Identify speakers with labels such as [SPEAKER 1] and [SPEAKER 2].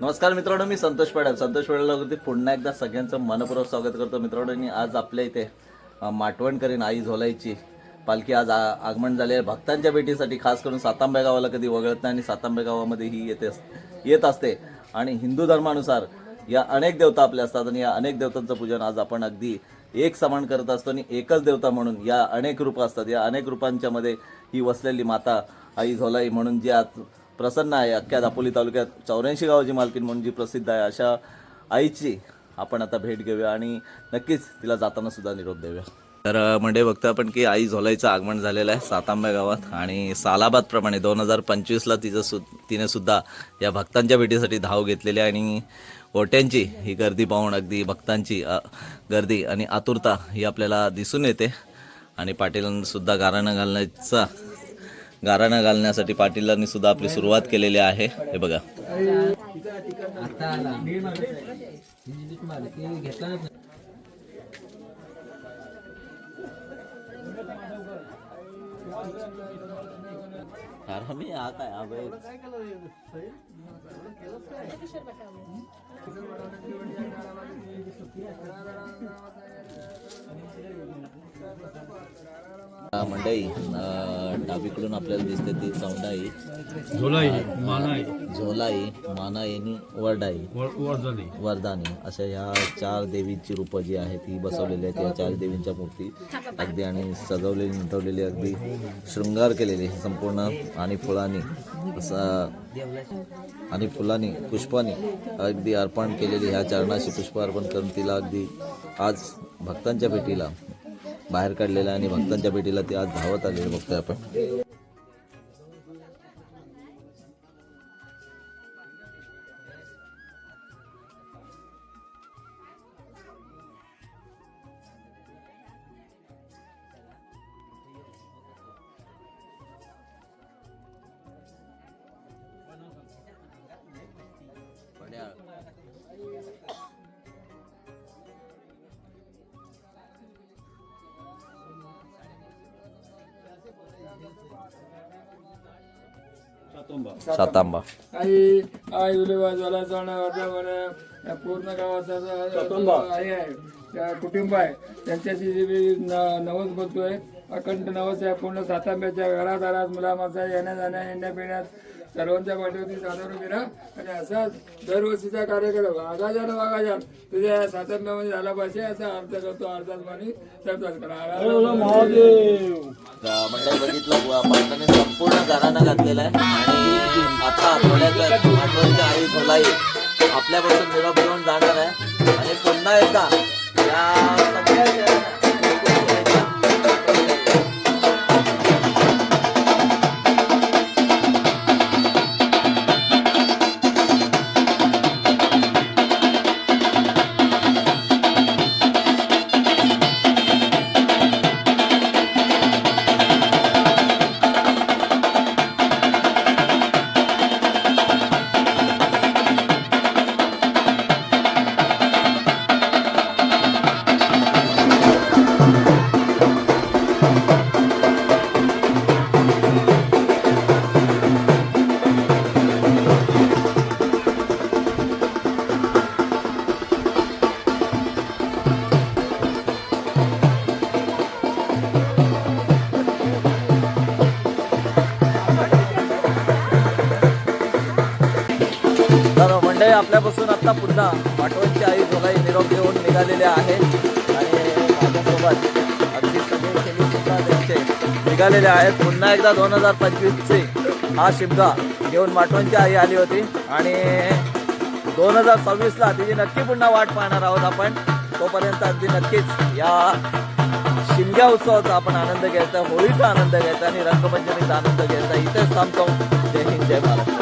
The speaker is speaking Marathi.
[SPEAKER 1] नमस्कार मित्रांनो मी संतोष पेडा. संतोष पेडावरती पुन्हा एकदा सगळ्यांचं मनपूर्वक स्वागत करतो मित्रांनो. आणि आज आपल्या इथे माटवण करीन आई झोलाईची. पालखी आज आ- आगमन झाले आहे. भक्तांच्या भेटीसाठी खास करून सातांबे गावाला कधी वगळत नाही आणि सातांबे गावामध्ये ही येते अस- येत असते. आणि हिंदू धर्मानुसार या अनेक देवता आपल्या असतात आणि या अनेक देवतांचं पूजन आज आपण अगदी एक समान करत असतो आणि एकच देवता म्हणून या अनेक रूपं असतात. या अनेक रूपांच्या मध्ये ही वसलेली माता आई झोलाई म्हणून जी आज प्रसन्न आहे. अख्ख्या दापोली तालुक्यात चौऱ्याऐंशी गावाची मालकीन म्हणून जी प्रसिद्ध आहे अशा आईची आपण आता भेट घेऊया आणि नक्कीच तिला जाताना सुद्धा निरोप देऊया. तर म्हणजे बघतो आपण की आई झोलाईचं आगमन झालेलं आहे सातांबा गावात आणि सालाबाद प्रमाणे दोन हजार पंचवीसला तिचं सु तिने सुद्धा या भक्तांच्या भेटीसाठी धाव घेतलेली आहे आणि ओट्यांची ही गर्दी पाहून अगदी भक्तांची गर्दी आणि आतुरता ही आपल्याला दिसून येते. आणि पाटीलांसुद्धा गाराणं घालण्याचा गाराणं घालण्यासाठी पाटीलांनी सुद्धा आपली सुरुवात केलेली आहे. हे बघा. मंडई डावीकडून आपल्याला दिसते ती चौंडाई.
[SPEAKER 2] झोलाई मानाई.
[SPEAKER 1] झोलाई मानाई आणि वरडाई. वरदानी अशा ह्या चार देवीची रूपं जी आहेत ती बसवलेली आहेत. या चार देवींच्या मूर्ती अगदी आणि सजवलेली नटवलेली अगदी शृंगार केलेली संपूर्ण आणि फुलांनी. असं आणि फुलांनी पुष्पांनी अगदी अर्पण केलेली ह्या चरणाशी पुष्प अर्पण करून तिला अगदी आज भक्तांच्या भेटीला बाहेर काढलेलं आहे आणि भक्तांच्या भेटीला ते आज धावत आलेली बघतोय आपण. सातांबा.
[SPEAKER 3] आई आई उलेवाजवाला जाणं म्हणे पूर्ण गावाचा आहे त्या कुटुंब आहे त्यांच्याशी जे नवस बोलतोय अखंड नवस आहे पूर्ण सातांब्याच्या घरादारात मुला माणसा येण्या जाण्या येण्या पिण्यात सर्वांच्या पाठीवरती साधारण केला आणि असाच दरवर्षीचा कार्यक्रम वाघाजान वाघाजान तुझ्या सातांब्यामध्ये झाला पाहिजे असा अर्थ करतो. अर्थात मानी शब्दात करा.
[SPEAKER 1] मंडळ बघितलं पाटलाने संपूर्ण घराणं घातलेलं आहे. आणि आता आठवड्याच्या आई आपल्यापासून निरोप घेऊन जाणार आहे. आणि पुन्हा एकदा या सगळ्या मंडळी आपल्यापासून आता पुन्हा पाठवणची आई झोलाई निरोप घेऊन निघालेले आहे. आणि माझ्यासोबत अगदी सगळे सुद्धा त्यांचे निघालेले आहेत. पुन्हा एकदा दोन हजार पंचवीसचे हा शिमगा घेऊन माटवणची आई आली होती. आणि दोन हजार सव्वीसला तिची नक्की पुन्हा वाट पाहणार आहोत आपण. तोपर्यंत अगदी नक्कीच या शिमग्या उत्सवाचा आपण आनंद घ्यायचा होळीचा आनंद घ्यायचा आणि रंगपंचमीचा आनंद घ्यायचा. इथेच थांबतो. जय हिंद जय महाराष्ट्र